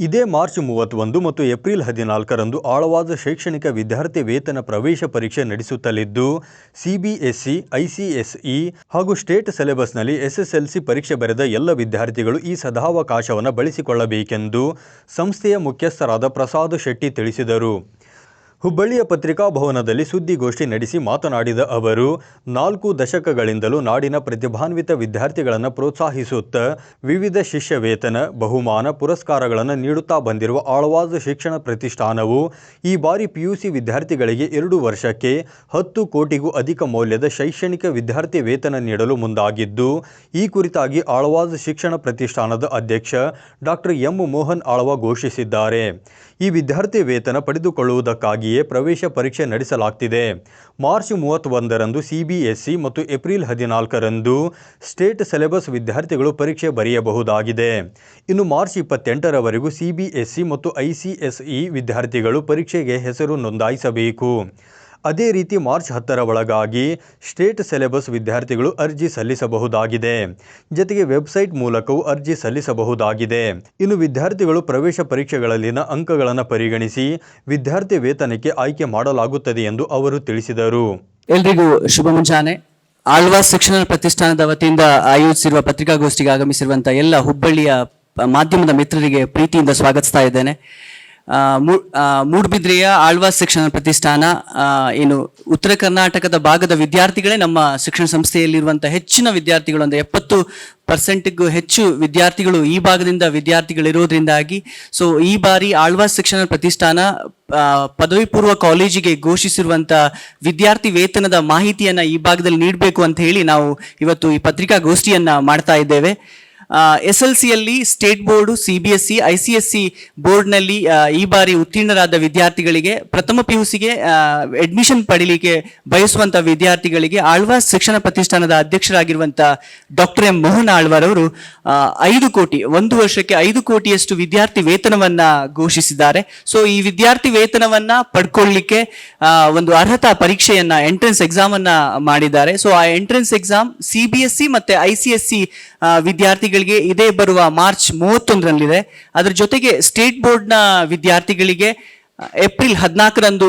ಇದೇ ಮಾರ್ಚ್ ಮೂವತ್ತೊಂದು ಮತ್ತು ಏಪ್ರಿಲ್ ಹದಿನಾಲ್ಕರಂದು ಆಳವಾದ ಶೈಕ್ಷಣಿಕ ವಿದ್ಯಾರ್ಥಿ ವೇತನ ಪ್ರವೇಶ ಪರೀಕ್ಷೆ ನಡೆಸುತ್ತಲಿದ್ದು, ಸಿಬಿಎಸ್ಇ, ಐಸಿಎಸ್ಇ ಹಾಗೂ ಸ್ಟೇಟ್ ಸಿಲೆಬಸ್ನಲ್ಲಿ ಎಸ್ಎಸ್ಎಲ್ಸಿ ಪರೀಕ್ಷೆ ಬರೆದ ಎಲ್ಲ ವಿದ್ಯಾರ್ಥಿಗಳು ಈ ಸದಾವಕಾಶವನ್ನು ಬಳಸಿಕೊಳ್ಳಬೇಕೆಂದು ಸಂಸ್ಥೆಯ ಮುಖ್ಯಸ್ಥರಾದ ಪ್ರಸಾದ್ ಶೆಟ್ಟಿ ತಿಳಿಸಿದರು. ಹುಬ್ಬಳ್ಳಿಯ ಪತ್ರಿಕಾ ಭವನದಲ್ಲಿ ಸುದ್ದಿಗೋಷ್ಠಿ ನಡೆಸಿ ಮಾತನಾಡಿದ ಅವರು, ನಾಲ್ಕು ದಶಕಗಳಿಂದಲೂ ನಾಡಿನ ಪ್ರತಿಭಾನ್ವಿತ ವಿದ್ಯಾರ್ಥಿಗಳನ್ನು ಪ್ರೋತ್ಸಾಹಿಸುತ್ತಾ ವಿವಿಧ ಶಿಷ್ಯ ವೇತನ ಬಹುಮಾನ ಪುರಸ್ಕಾರಗಳನ್ನು ನೀಡುತ್ತಾ ಬಂದಿರುವ ಆಳವಾದ ಶಿಕ್ಷಣ ಪ್ರತಿಷ್ಠಾನವು ಈ ಬಾರಿ ಪಿಯುಸಿ ವಿದ್ಯಾರ್ಥಿಗಳಿಗೆ ಎರಡು ವರ್ಷಕ್ಕೆ ಹತ್ತು ಕೋಟಿಗೂ ಅಧಿಕ ಮೌಲ್ಯದ ಶೈಕ್ಷಣಿಕ ವಿದ್ಯಾರ್ಥಿ ವೇತನ ನೀಡಲು ಮುಂದಾಗಿದ್ದು, ಈ ಕುರಿತಾಗಿ ಆಳವಾದ ಶಿಕ್ಷಣ ಪ್ರತಿಷ್ಠಾನದ ಅಧ್ಯಕ್ಷ ಡಾಕ್ಟರ್ ಎಂ ಮೋಹನ್ ಆಳ್ವ ಘೋಷಿಸಿದ್ದಾರೆ. ಈ ವಿದ್ಯಾರ್ಥಿ ವೇತನ ಪಡೆದುಕೊಳ್ಳುವುದಕ್ಕಾಗಿಯೇ ಪ್ರವೇಶ ಪರೀಕ್ಷೆ ನಡೆಸಲಾಗ್ತಿದೆ. ಮಾರ್ಚ್ ಮೂವತ್ತೊಂದರಂದು ಸಿಬಿಎಸ್ಇ ಮತ್ತು ಏಪ್ರಿಲ್ ಹದಿನಾಲ್ಕರಂದು ಸ್ಟೇಟ್ ಸಿಲೆಬಸ್ ವಿದ್ಯಾರ್ಥಿಗಳು ಪರೀಕ್ಷೆ ಬರೆಯಬಹುದಾಗಿದೆ. ಇನ್ನು ಮಾರ್ಚ್ ಇಪ್ಪತ್ತೆಂಟರವರೆಗೂ ಸಿಬಿಎಸ್ಇ ಮತ್ತು ಐಸಿಎಸ್ಇ ವಿದ್ಯಾರ್ಥಿಗಳು ಪರೀಕ್ಷೆಗೆ ಹೆಸರು ನೋಂದಾಯಿಸಬೇಕು. ಅದೇ ರೀತಿ ಮಾರ್ಚ್ ಹತ್ತರ ಒಳಗಾಗಿ ಸ್ಟೇಟ್ ಸಿಲೆಬಸ್ ವಿದ್ಯಾರ್ಥಿಗಳು ಅರ್ಜಿ ಸಲ್ಲಿಸಬಹುದಾಗಿದೆ. ಜೊತೆಗೆ ವೆಬ್ಸೈಟ್ ಮೂಲಕವೂ ಅರ್ಜಿ ಸಲ್ಲಿಸಬಹುದಾಗಿದೆ. ಇನ್ನು ವಿದ್ಯಾರ್ಥಿಗಳು ಪ್ರವೇಶ ಪರೀಕ್ಷೆಗಳಲ್ಲಿನ ಅಂಕಗಳನ್ನು ಪರಿಗಣಿಸಿ ವಿದ್ಯಾರ್ಥಿ ವೇತನಕ್ಕೆ ಆಯ್ಕೆ ಮಾಡಲಾಗುತ್ತದೆ ಎಂದು ಅವರು ತಿಳಿಸಿದರು. ಎಲ್ರಿಗೂ ಶುಭ ಮುಂಜಾನೆ. ಆಳ್ವಾಸ್ ಶಿಕ್ಷಣ ಪ್ರತಿಷ್ಠಾನದ ವತಿಯಿಂದ ಆಯೋಜಿಸಿರುವ ಪತ್ರಿಕಾಗೋಷ್ಠಿಗೆ ಆಗಮಿಸಿರುವಂತಹ ಎಲ್ಲ ಹುಬ್ಬಳ್ಳಿಯ ಮಾಧ್ಯಮದ ಮಿತ್ರರಿಗೆ ಪ್ರೀತಿಯಿಂದ ಸ್ವಾಗತಿಸ್ತಾ ಇದ್ದೇನೆ. ಮೂಡ್ಬಿದ್ರೆಯ ಆಳ್ವಾಸ್ ಶಿಕ್ಷಣ ಪ್ರತಿಷ್ಠಾನ ಏನು ಉತ್ತರ ಕರ್ನಾಟಕದ ಭಾಗದ ವಿದ್ಯಾರ್ಥಿಗಳೇ ನಮ್ಮ ಶಿಕ್ಷಣ ಸಂಸ್ಥೆಯಲ್ಲಿರುವಂತಹ ಹೆಚ್ಚಿನ ವಿದ್ಯಾರ್ಥಿಗಳು ಅಂದರೆ ಎಪ್ಪತ್ತು ಪರ್ಸೆಂಟ್ಗೂ ಹೆಚ್ಚು ವಿದ್ಯಾರ್ಥಿಗಳು ಈ ಭಾಗದಿಂದ ವಿದ್ಯಾರ್ಥಿಗಳಿರೋದ್ರಿಂದಾಗಿ, ಸೊ ಈ ಬಾರಿ ಆಳ್ವಾಸ್ ಶಿಕ್ಷಣ ಪ್ರತಿಷ್ಠಾನ ಪದವಿ ಪೂರ್ವ ಕಾಲೇಜಿಗೆ ಘೋಷಿಸಿರುವಂಥ ವಿದ್ಯಾರ್ಥಿ ವೇತನದ ಮಾಹಿತಿಯನ್ನ ಈ ಭಾಗದಲ್ಲಿ ನೀಡಬೇಕು ಅಂತ ಹೇಳಿ ನಾವು ಇವತ್ತು ಈ ಪತ್ರಿಕಾಗೋಷ್ಠಿಯನ್ನು ಮಾಡ್ತಾ ಇದ್ದೇವೆ. ಎಸ್ ಎಲ್ ಸಿಯಲ್ಲಿ state board C B S C I C S C ಬೋರ್ಡ್ನಲ್ಲಿ ಈ ಬಾರಿ ಉತ್ತೀರ್ಣರಾದ ವಿದ್ಯಾರ್ಥಿಗಳಿಗೆ ಪ್ರಥಮ ಪಿ ಯು ಸಿಗೆ ಅಡ್ಮಿಷನ್ ಪಡೀಲಿಕ್ಕೆ ಬಯಸುವಂಥ ವಿದ್ಯಾರ್ಥಿಗಳಿಗೆ ಆಳ್ವಾಸ್ ಶಿಕ್ಷಣ ಪ್ರತಿಷ್ಠಾನದ ಅಧ್ಯಕ್ಷರಾಗಿರುವಂಥ ಡಾಕ್ಟರ್ ಎಂ ಮೋಹನ್ ಆಳ್ವಾರ್ ಅವರು ಐದು ಕೋಟಿ, ಒಂದು ವರ್ಷಕ್ಕೆ ಐದು ಕೋಟಿಯಷ್ಟು ವಿದ್ಯಾರ್ಥಿ ವೇತನವನ್ನ ಘೋಷಿಸಿದ್ದಾರೆ. ಸೊ, ಈ ವಿದ್ಯಾರ್ಥಿ ವೇತನವನ್ನ ಪಡ್ಕೊಳ್ಳಿಕ್ಕೆ ಒಂದು ಅರ್ಹತಾ ಪರೀಕ್ಷೆಯನ್ನ ಎಂಟ್ರೆನ್ಸ್ ಎಕ್ಸಾಮ್ ಅನ್ನ ಮಾಡಿದ್ದಾರೆ. ಸೊ, ಆ entrance exam C B S C ಮತ್ತೆ ಐ ಸಿ ಎಸ್ ಸಿ ವಿದ್ಯಾರ್ಥಿಗಳಿಗೆ ಇದೇ ಬರುವ ಮಾರ್ಚ್ ಮೂವತ್ತೊಂದರಲ್ಲಿದೆ. ಅದರ ಜೊತೆಗೆ ಸ್ಟೇಟ್ ಬೋರ್ಡ್ನ ವಿದ್ಯಾರ್ಥಿಗಳಿಗೆ ಏಪ್ರಿಲ್ ಹದಿನಾಲ್ಕರಂದು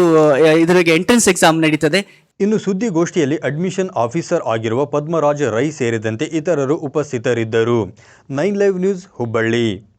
ಇದರಿಗೆ ಎಂಟ್ರೆನ್ಸ್ ಎಕ್ಸಾಮ್ ನಡೀತದೆ. ಇನ್ನು ಸುದ್ದಿಗೋಷ್ಠಿಯಲ್ಲಿ ಅಡ್ಮಿಷನ್ ಆಫೀಸರ್ ಆಗಿರುವ ಪದ್ಮರಾಜ ರೈ ಸೇರಿದಂತೆ ಇತರರು ಉಪಸ್ಥಿತರಿದ್ದರು. Nine live news Hubballi.